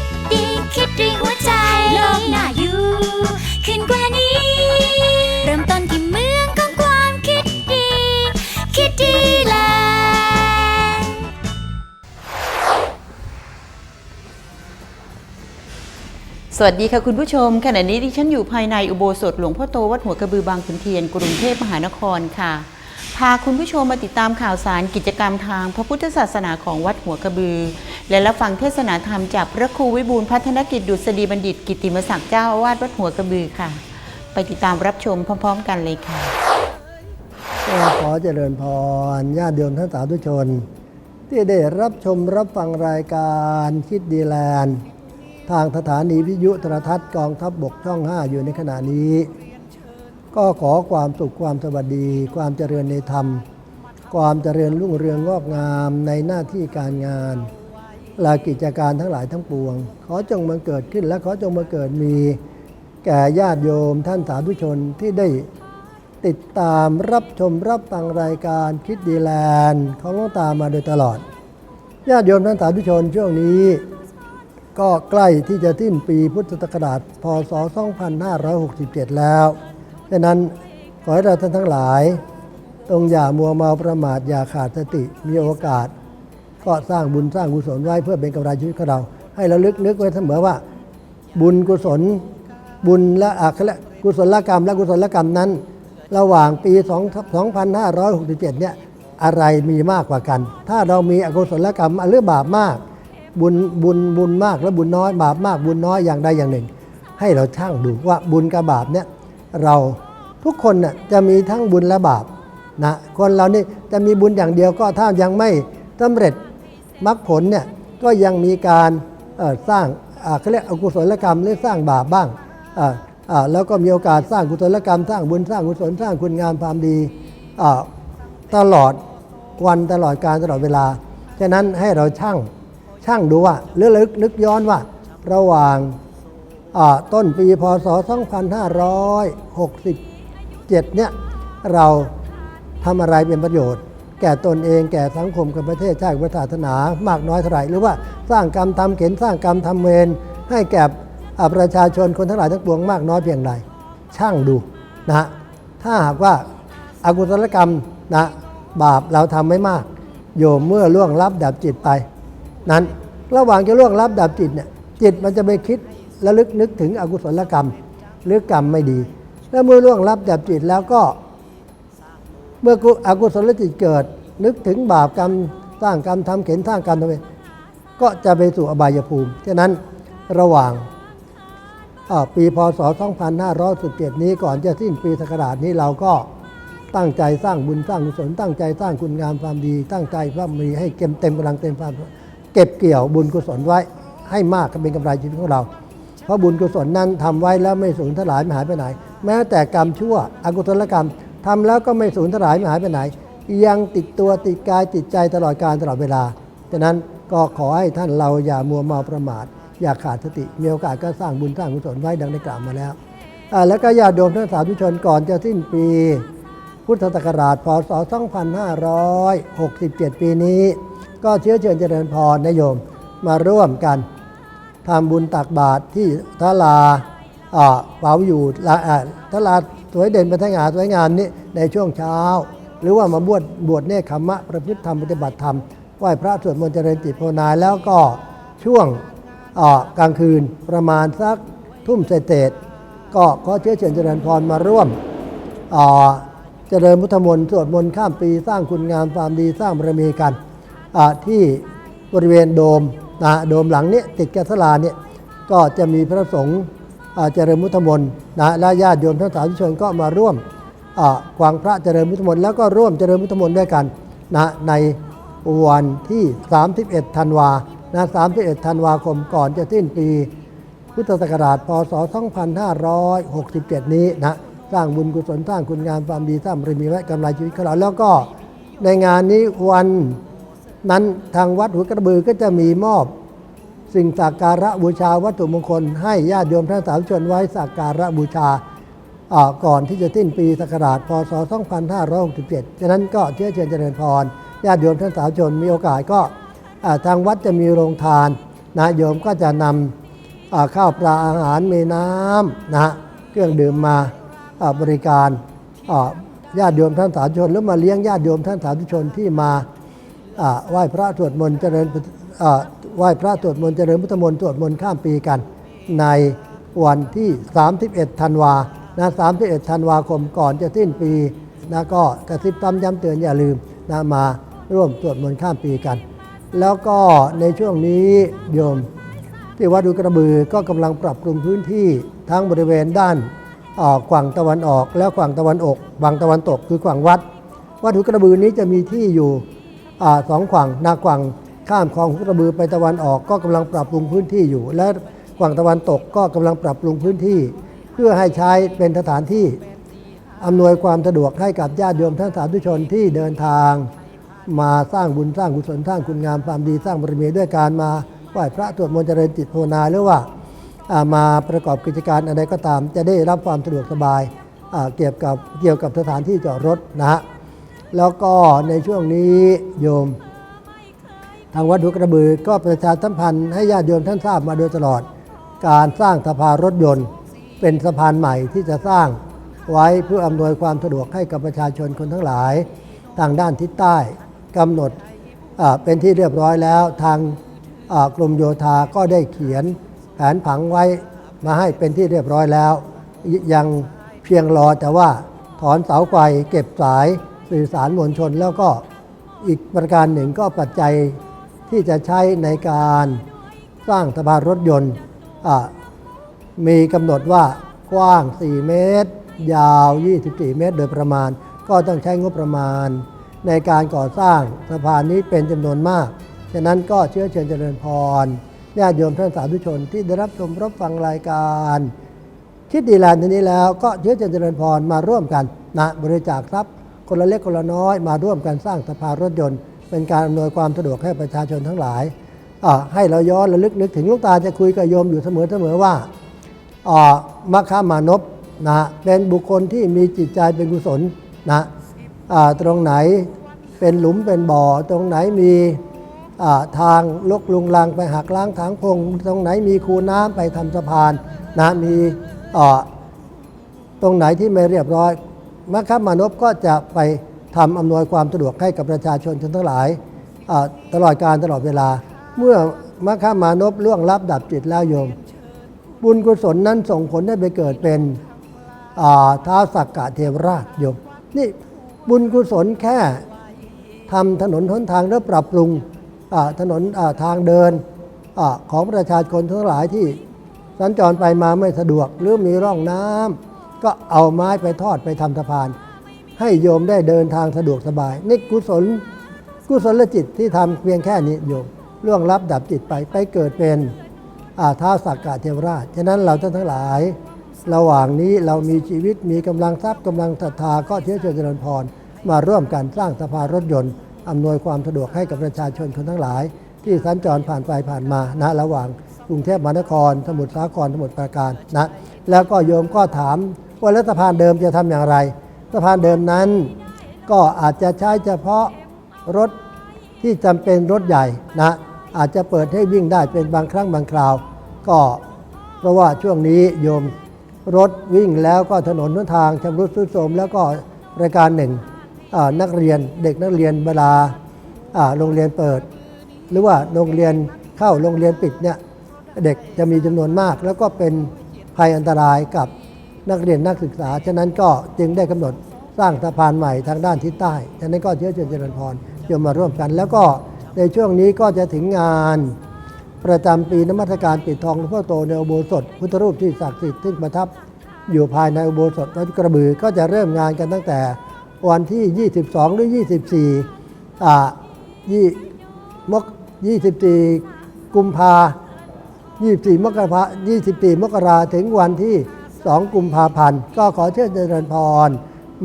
ด วัสดีค่ะคุณผู้ชม ขณะนี้ดิฉันอยู่ภายในอุโบสถหลวงพ่อโตวัดหัวกระบือบางขุนเทียนกรุงเทพมหานครค่ะ พาคุณผู้ชมมาติดตามข่าวสารกิจกรรมทางพระพุทธศาสนาของวัดหัวกระบือ และรับฟังเทศนาธรรมจากพระครูวิบูลย์พัฒนกิจดุษฎีบัณฑิต กิตติมศักดิ์เจ้าอาวาสวัดหัวกระบือค่ะ ไปติดตามรับชมพร้อม ๆ กันเลยค่ะก็ขอเจริญพรญาติโยมท่านสาธุชน ที่ได้รับชมรับฟังรายการคิดดีแลนด์ ทางสถานีวิทยุโทรทัศน์กองทัพบบกช่อง 5 อยู่ในขณะนี้ ก็ขอความสุขความสวัสดี ความเจริญในธรรม ความเจริญรุ่งเรืองงอกงามในหน้าที่การงานและกิจการทั้งหลายทั้งปวง ขอจงมาเกิดขึ้นและขอจงมาเกิดมีแก่ญาติโยมท่านสาธุชนที่ได้ติดตามรับชมรับฟังรายการคิดดีแลนด์ของหลวงตามาโดยตลอดญาติโยมท่านสาธุชนช่วงนี้ ก็ใกล้ที่จะสิ้นปีพุทธศักราชพศ 2567 แล้วดังนั้นขอให้เราท่านทั้งหลายต้องอย่ามัวเมาประมาทอย่าขาดสติมีโอกาส ก็สร้างบุญสร้างกุศลไว้เพื่อเป็นกำไรชีวิตของเรา ให้เราลึกนึกไว้เสมอว่า บุญกุศล บุญและอักและกุศลกรรม และกุศลกรรมนั้น ระหว่างปี2 2567 เนี่ยอะไรมีมากกว่ากัน ถ้าเรามีอกุศลกรรมหรือบาปมาก บุญบุญบุญมากและบุญน้อยบาปมากบุญน้อยอย่างใดอย่างหนึ่ง ให้เราช่างดูว่าบุญกับบาปเนี่ยเราทุกคนน่ะจะมีทั้งบุญและบาปนะคนเรานี่จะมีบุญอย่างเดียวก็ถ้ายังไม่สำเร็จมรรคผลเนี่ยก็ยังมีการสร้างอ่าเขาเรียกอกุศลกรรมหรือสร้างบาปบ้างอ่าแล้วก็มีโอกาสสร้างกุศลกรรม สร้างบุญสร้างกุศลสร้างคุณงามความดีตลอดวันตลอดการตลอดเวลาฉะนั้นให้เราช่าง ช่างดูว่าหรือลึกนึกย้อนว่า ระหว่างต้นปีพศ 2567 เนี่ยเราทำอะไรเป็นประโยชน์ แก่ตนเองแก่สังคมกับประเทศชาติศาสนามากน้อยเท่าไหร่หรือว่าสร้างกรรมทำเข็นสร้างกรรมทำเวรให้แก่ประชาชนคนทั้งหลายทั้งปวงมากน้อยเพียงใดช่างดูนะฮะถ้าหากว่าอากุศลกรรมนะบาปเราทำไม่มาก โยมเมื่อล่วงลับดับจิตไป นั้นระหว่างจะล่วงลับดับจิตเนี่ยจิตมันจะไปคิดและลึกนึกถึงอกุศลกรรม หรือกรรมไม่ดี แล้วเมื่อล่วงลับดับจิตแล้วก็ เมื่อกุอกุศลจิตเกิด นึกถึงบาปกรรมสร้างกรรมทำเข็นสร้างกรรมทำไมก็จะไปสู่อบายภูมิฉะนั้นระหว่างอ่าปีพศ 2517 นี้ก่อนจะสิ้นปีศักราชนี้เราก็ตั้งใจสร้างบุญสร้างกุศลตั้งใจสร้างคุณงามความดี ตั้งใจว่ามีให้เต็มเต็มกำลังเต็มความ เก็บเกี่ยวบุญกุศลไว้ให้มากเป็นกำไรชีวิตของเรา เพราะบุญกุศลนั้นทำไว้แล้วไม่สูญสลายไม่หายไปไหน แม้แต่กรรมชั่วอกุศลกรรมทำแล้วก็ไม่สูญสลายไม่หายไปไหน ยังติดตัวติดกายติดใจตลอดการตลอดเวลาฉะนั้นก็ขอให้ท่านเราอย่ามัวเมาประมาท อย่าขาดสติมีโอกาสก็สร้างบุญสร้างกุศลไว้ดังได้กล่าวมาแล้วแล้วก็ญาติโยมท่านสาธุชนก่อนจะสิ้นปี พุทธศักราชพศ 2567 ปีนี้ ก็เชื้อเชิญเจริญพรนายโยมมาร่วมกันทำบุญตักบาตรที่ทลาอ่าเป๋าอยู่ละอ่าทลาสวยเด่นเป็นทงาสวยงามนี้ในช่วงเช้า หรือว่ามาบวชบวชเนคขมมะประพฤติธรรมปฏิบัติธรรมไหว้พระสวดมนต์เจริญจิตภาวนาแล้วก็ช่วงอ่ากลางคืนประมาณสักทุ่มเศษก็ขอเชื้อเชิญเจริญพรมาร่วมอ่าเจริญพุทธมนต์สวดมนต์ข้ามปีสร้างคุณงามความดีสร้างบารมีกัน ที่บริเวณโดมนะโดมหลังนี้ติดกับศาลาเนี่ยก็จะมีพระสงฆ์เจริญพุทมนนะและญาติโยมทั้งสาธุชนก็มาร่วมกวางพระเจริญพุทมนแล้วก็ร่วมเจริญพุทมนด้วยกันนะในวันที่ 31 ธันวานะ31 ธันวาคมก่อนจะสิ้นปี พุทธศักราช พศ 2567 นี้นะสร้างบุญกุศลสร้างคุณงามความดีสร้างบารมีไว้กำไรชีวิตของเราแล้วก็ในงานนี้วัน นั้นทางวัดหัวกระบือก็จะมีมอบสิ่งสักการะบูชาวัตถุมงคล ให้ญาติโยมท่านสาธุชนไว้สักการะบูชาก่อนที่จะสิ้นปีศักราชพศ 2567 ฉะนั้นก็เชื้อเชิญเจริญพรญาติโยมท่านสาธุชนมีโอกาสก็ทางวัดจะมีโรงทานนะโยมก็จะนำอ่าข้าวปลาอาหารมีน้ำนะเครื่องดื่มมาบริการญาติโยมท่านสาธุชนหรือมาเลี้ยงญาติโยมท่านสาธุชนที่มา ไหว้พระสวดมนต์เจริญไหว้พระสวดมนต์เจริญพุทธมนต์สวดมนต์ข้ามปีกัน ในวันที่ 31 ธันวานะ31 ธันวาคมก่อนจะสิ้นปีนะก็กระซิบตำย้ำเตือนอย่าลืมนะมาร่วมสวดมนต์ข้ามปีกัน แล้วก็ในช่วงนี้โยม ที่วัดดูกระบือก็กำลังปรับปรุงพื้นที่ทั้งบริเวณด้านอ่าฝั่งตะวันออก และฝั่งตะวันออกฝั่งตะวันตกคือฝั่งวัดวัดหูกระบือนี้จะมีที่อยู่ สองฝั่งนาฝั่งข้ามคลองหูกระบือไปตะวันออกก็กำลังปรับปรุงพื้นที่อยู่ และฝั่งตะวันตกก็กำลังปรับปรุงพื้นที่ เพื่อให้ใช้เป็นสถานที่อำนวยความสะดวกให้กับญาติโยมท่านสาธุชนที่เดินทาง มาสร้างบุญสร้างกุศลสร้างคุณงามความดีสร้างบารมีด้วยการมาไหว้พระสวดมนต์เจริญจิตภาวนาหรือว่ามาประกอบกิจการอะไรก็ตาม จะได้รับความสะดวกสบายเกี่ยวกับเกี่ยวกับสถานที่จอดรถนะฮะ แล้วก็ในช่วงนี้โยม ทางวัดหัวกระบือก็ประชาสัมพันธ์ให้ญาติโยมท่านทราบมาโดยตลอด การสร้างสะพานรถยนต์ เป็นสะพานใหม่ที่จะสร้างไว้เพื่ออำนวยความสะดวกให้กับประชาชนคนทั้งหลาย ทางด้านทิศใต้กำหนดเป็นที่เรียบร้อยแล้วทางกรมโยธาก็ได้เขียนแผนผังไว้มาให้เป็นที่เรียบร้อยแล้ว ยังเพียงรอแต่ว่าถอนเสาไฟเก็บสาย สื่อสารมวลชน แล้วก็อีกประการหนึ่งก็ปัจจัยที่จะใช้ในการสร้างสะพานรถยนต์มีกำหนดว่ากว้าง 4 เมตร ยาว 24 เมตร โดยประมาณ ก็ต้องใช้งบประมาณ ในการก่อสร้างสะพานนี้เป็นจำนวนมาก ฉะนั้นก็เชื้อเชิญเจริญพรญาติโยมท่านสาธุชนที่ได้รับชมรับฟังรายการคิดดีแลนด์ทีนี้แล้วก็เชื้อเจริญพรมาร่วมกันนะบริจาคทรัพย์ คนละเล็กคนละน้อย มาร่วมกันสร้างสะพานรถยนต์ เป็นการอำนวยความสะดวกให้ประชาชนทั้งหลาย ให้เราย้อนระลึกนึกถึงลูกตาจะคุยกับโยมอยู่เสมอเสมอว่าอ่ามัคคามานพนะเป็นบุคคลที่มีจิตใจเป็นกุศลนะตรงไหนเป็นหลุมเป็นบ่อ ตรงไหนมีทางลกลุงลังไปหักล้างทางพง ตรงไหนมีคูน้ำไปทำสะพานนะมีตรงไหนที่ไม่เรียบร้อย มคคามานพก็จะไปทำอำนวยความสะดวกให้กับประชาชนทั้งหลาย ตลอดการตลอดเวลา เมื่อมคคามานพล่วงลับดับจิตแล้วโยม บุญกุศลนั้นส่งผลให้ไปเกิดเป็นท้าวสักกะเทวราชโยม นี่บุญกุศลแค่ทำถนนหนทางและปรับปรุงถนนทางเดินอของประชาชนทั้งหลายที่สัญจรไปมาไม่สะดวกหรือมีร่องน้ำ ก็เอาไม้ไปทอดไปทำสะพาน ให้โยมได้เดินทางสะดวกสบาย นี่กุศล กุศลจิตที่ทำเพียงแค่นี้โยมล่วงลับดับจิตไปไปเกิดเป็นอาท้าสักกะเทวราช ฉะนั้นเราท่านทั้งหลาย ระหว่างนี้เรามีชีวิตมีกำลังทรัพย์กำลังศรัทธาก็เชื้อเชิญเจริญพร มาร่วมกันสร้างสะพานรถยนต์อำนวยความสะดวกให้กับประชาชนคนทั้งหลาย ที่สัญจรผ่านไปผ่านมาณระหว่าง รุงเทพมหานคร สมุทรสาครสมุทรปราการนะแล้วก็โยมก็ถามว่าแล้วสะพานเดิมจะทำอย่างไรสะพานเดิมนั้น ก็อาจจะใช้เฉพาะรถที่จำเป็นรถใหญ่นะอาจจะเปิดให้วิ่งได้เป็นบางครั้งบางคราว ก็เพราะว่าช่วงนี้โยมรถวิ่งแล้วก็ถนนหนทางชำรุดทรุดโทรมแล้วก็รายการหนึ่งนักเรียนเด็กนักเรียนเวลาโรงเรียนเปิด หรือว่าโรงเรียนเข้าโรงเรียนปิดเนี่ย เด็กจะมีจำนวนมาก แล้วก็เป็นภัยอันตรายกับนักเรียนนักศึกษา ฉะนั้นก็จึงได้กำหนดสร้างสะพานใหม่ทางด้านทิศใต้ ฉะนั้นก็เชื้อเชิญเจริญพรโยมมาร่วมกัน แล้วก็ในช่วงนี้ก็จะถึงงานประจำปีนมัสการปิดทองหลวงพ่อโตในอุโบสถพุทธรูปที่ศักดิ์สิทธิ์ซึ่งประทับอยู่ภายในอุโบสถวัดกระบือก็จะเริ่มงานกันตั้งแต่วันที่ 22 หรือ 24อ่ายี่มก24 กุมภา 24 มกรา24 มกราถึงวันที่ 2 กุมภาพันธ์ ก็ขอเชิญเจริญพร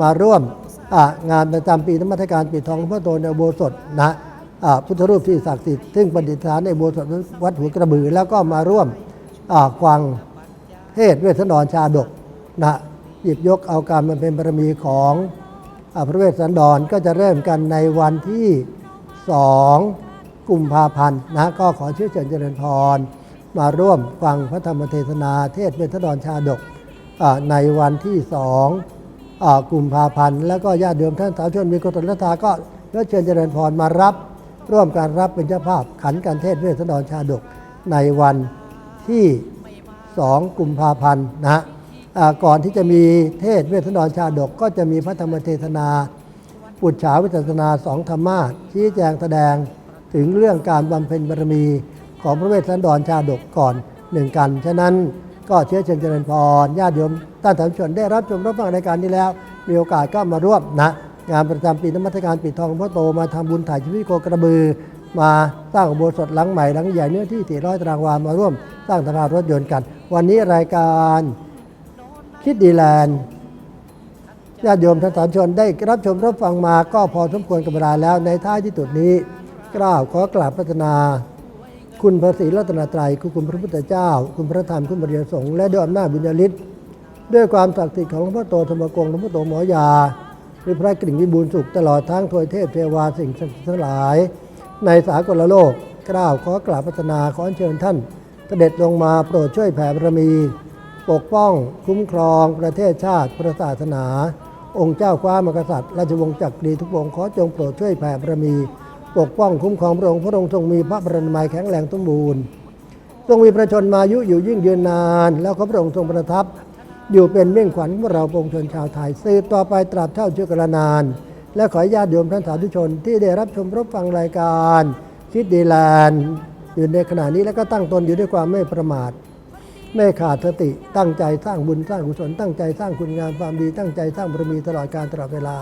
มาร่วมงานประจำปีนมัสการปิดทองพ่อโตในโบสถนะพุทธรูปที่ศักดิ์สิทธิ์ซึ่งประดิษฐานในโบสถวัดหัวกระบือ แล้วก็มาร่วมอ่าฟังเทศเวทนรชาดกนะหยิบยกเอาการมันเป็นบารมีของอพระเวสสันดรก็จะเริ่มกันในวันที่ 2 กุมภาพันธ์นะก็ขอเชิญเชิญเจริญพร มาร่วมฟังพระธรรมเทศนาเทศเวทนรชาดกอ่าในวันที่สองกุมภาพันธ์ แล้วก็ญาติโยมท่านสาธุชนมีกุศลทธาก็เชิญเชิญเจริญพรมารับ ร่วมการรับเป็นเจ้าภาพขันการเทศเวทนรชาดกในวันที่2กุมภาพันธ์นะฮะก่อนที่จะมีเทศเวทนรชาดก ก็จะมีพระธรรมเทศนาปุจฉาวิจัสนาสองธรรมาชี้แจงแสดงถึงเรื่องการบำเพ็ญบารมี ของพระเวสสันดรชาดกก่อนหนึ่งกัน ฉะนั้นก็เชื้อเชิญเจริญพรญาติโยมท่านสาธุชนได้รับชมรับฟังรายการนี้แล้ว มีโอกาสก็มาร่วมนะ งานประจำปีนมัสการปิดทองพ่อโตมาทำบุญถ่ายชีวิตโคกระบือ มาสร้างอุโบสถหลังใหม่หลังใหญ่เนื้อที่ 400 ตารางวามาร่วมสร้างสภารถยนต์กัน วันนี้รายการคิดดีแลนด์ญาติโยมท่านสาธชนได้รับชมรับฟังมาก็พอสมควรกับเวลาแล้วในท้ายที่สุดนี้กล่าวขอกราบพัฒนา คุณพระศรีรัตนตรัยคือคุณพระพุทธเจ้า คุณพระธรรมคุณบริยสงฆ์และด้วยอำนาจบุญญาฤทธิ์ด้วยความศักดิ์สิทธิ์ของหลวงพ่อโตธรรมกงหลวงพ่อโตหมอยาหรือพระกริ่งวิบูลสุขตลอดทั้งทวยเทพเทวาสิ่งศักดิ์สิทธิ์ทั้งหลาย ในสากลโลกกล่าวขอกราบพัฒนาขอเชิญท่านเสด็จลงมาโปรดช่วยแผ่บารมี ปกป้อง คุ้มครอง ประเทศชาติพระศาสนา องค์เจ้าฟ้ามกษัตริย์ราชวงศ์จักรีทุกพระองค์ขอจงโปรดช่วยแผ่บารมี ปกป้องคุ้มครองพระองค์พระองค์ทรงมีพระบรมีแข็งแรงสมบูรณ์ทรงมีประชนมายุอยู่ยิ่งยืนนาน แล้วขอพระองค์ทรงประทับ อยู่เป็นเมี่ยงขวัญของเราปวงชนชาวไทยสืบต่อไปตราบเท่าเชื่อกระนาน และขอให้ญาติโยมท่านสาธุชนที่ได้รับชมรับฟังรายการคิดดีแลนด์อยู่ในขณะนี้แล้วก็ตั้งตนอยู่ด้วยความไม่ประมาทไม่ขาดสติตั้งใจสร้างบุญสร้างกุศลตั้งใจสร้างคุณงามความดีตั้งใจสร้างบารมีตลอดการตลอดเวลา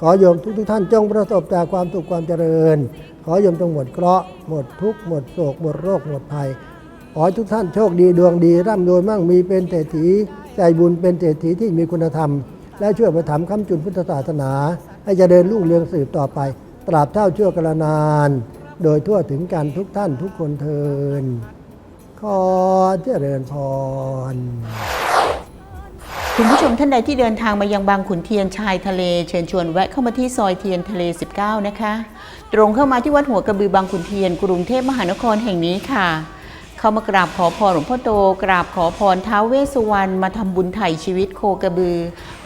ขอโยมทุกทท่านจงประสบแต่ความสุขความเจริญ ขอโยมจงหมดเคราะห์หมดทุกข์หมดโศกหมดโรคหมดภัย ขอทุกท่านโชคดีดวงดีร่ำรวยมั่งมีเป็นเศรษฐีใจบุญเป็นเศรษฐีที่มีคุณธรรม และช่วยประถมคำจุนพุทธศาสนา ให้เจริญรุ่งเรืองสืบต่อไป ตราบเท่าชั่วกาลนาน โดยทั่วถึงกันทุกท่านทุกคนเทินขอเจริญพร คุณผู้ชมท่านใดที่เดินทางมายังบางขุนเทียนชายทะเล เชิญชวนแวะเข้ามาที่ซอยเทียนทะเล 19 นะคะ ตรงเข้ามาที่วัดหัวกระบือบางขุนเทียน กรุงเทพมหานครแห่งนี้ค่ะ เข้ามากราบขอพรหลวงพ่อโต กราบขอพรท้าวเวสสุวรรณมาทำบุญไถ่ชีวิตโคกระบือ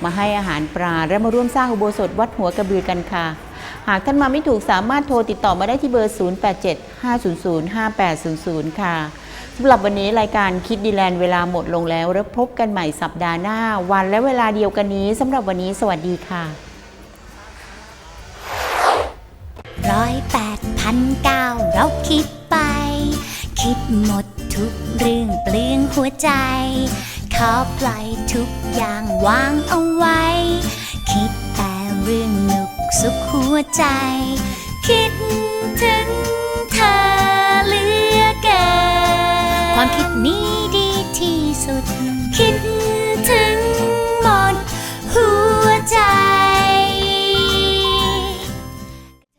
มาให้อาหารปลาและมาร่วมสร้างอุโบสถวัดหัวกระบือกันค่ะ หากท่านมาไม่ถูกสามารถโทรติดต่อมาได้ที่เบอร์ 0875005800 ค่ะ สำหรับวันนี้รายการคิดดีแลนด์เวลาหมดลงแล้ว แล้วพบกันใหม่สัปดาห์หน้า วันและเวลาเดียวกันนี้สำหรับวันนี้สวัสดีค่ะร้อยแปดพันเก้าเราคิดไป คิดหมดทุกเรื่องเปลืองหัวใจ ขอปล่อยทุกอย่างวางเอาไว้ คิดแต่เรื่องหนุกสุขหัวใจ คิดถึงเธอเหลือเกิน ความคิดนี้ดีที่สุด คิดถึงหมดหัวใจ